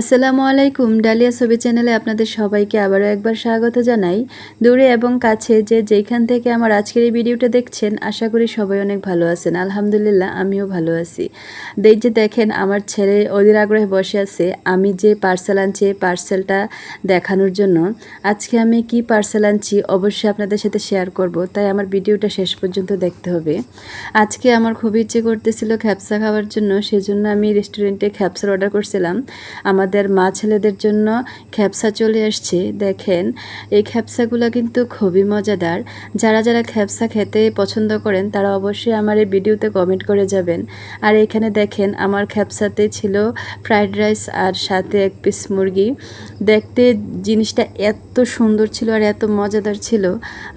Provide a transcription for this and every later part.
আসসালামু আলাইকুম, ডালিয়া ছবি চ্যানেলে আপনাদের সবাইকে আবারও একবার স্বাগত জানাই। দূরে এবং কাছে যে যেখান থেকে আমার আজকের এই ভিডিওটা দেখছেন, আশা করি সবাই অনেক ভালো আছেন। আলহামদুলিল্লাহ, আমিও ভালো আছি। দেখ, যে দেখেন, আমার ছেলে অধীর আগ্রহে বসে আছে। আমি যে পার্সেল আনছি পার্সেলটা দেখানোর জন্য, আজকে আমি কি পার্সেল আনছি অবশ্যই আপনাদের সাথে শেয়ার করব। তাই আমার ভিডিওটা শেষ পর্যন্ত দেখতে হবে। আজকে আমার খুব ইচ্ছে করতেছিল খ্যাপসা খাওয়ার জন্য, সেজন্য আমি রেস্টুরেন্টে খ্যাপসার অর্ডার করছিলাম। আমাদের মা ছেলেদের জন্য খ্যাপসা চলে আসছে। দেখেন, এই খ্যাপসাগুলো কিন্তু খুবই মজাদার। যারা যারা খ্যাপসা খেতে পছন্দ করেন, তারা অবশ্যই আমার এই ভিডিওতে কমেন্ট করে যাবেন। আর এখানে দেখেন, আমার খ্যাপসাতে ছিল ফ্রাইড রাইস আর সাথে এক পিস মুরগি। দেখতে জিনিসটা এত সুন্দর ছিল আর এত মজাদার ছিল।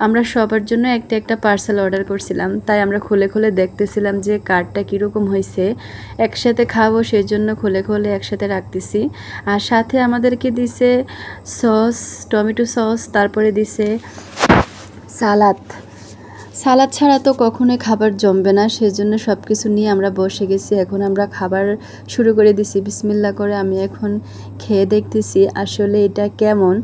আমরা সবার জন্য একটা একটা পার্সেল অর্ডার করছিলাম। তাই আমরা খুলে খুলে দেখতেছিলাম যে কার্ডটা কীরকম হয়েছে একসাথে খাব সেই জন্য খুলে খুলে একসাথে রাখতেছি। আর সাথে আমাদেরকে দিছে সস, টমেটো সস, তারপরে দিছে সালাদ। সালাদ ছাড়া তো কখনোই খাবার জমবে না, সেজন্য সব কিছু নিয়ে আমরা বসে গেছি। এখন আমরা খাবার শুরু করে দিছি। বিসমিল্লা করে আমি এখন খেয়ে দেখতেছি আসলে এটা কেমন।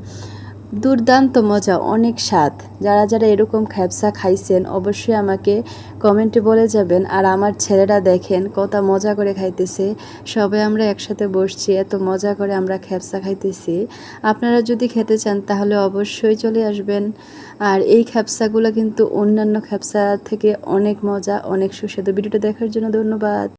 দুর্দান্ত মজা, অনেক স্বাদ। যারা যারা এরকম খ্যাপসা খাইছেন, অবশ্যই আমাকে কমেন্টে বলে যাবেন। আর আমার ছেলেরা দেখেন কত মজা করে খাইতেছে। সবাই আমরা একসাথে বসছি, এত মজা করে আমরা খ্যাপসা খাইতেছি। আপনারা যদি খেতে চান, তাহলে অবশ্যই চলে আসবেন। আর এই খ্যাপসাগুলো কিন্তু অন্যান্য খ্যাপসা থেকে অনেক মজা, অনেক সুস্বাদু। ভিডিওটা দেখার জন্য ধন্যবাদ।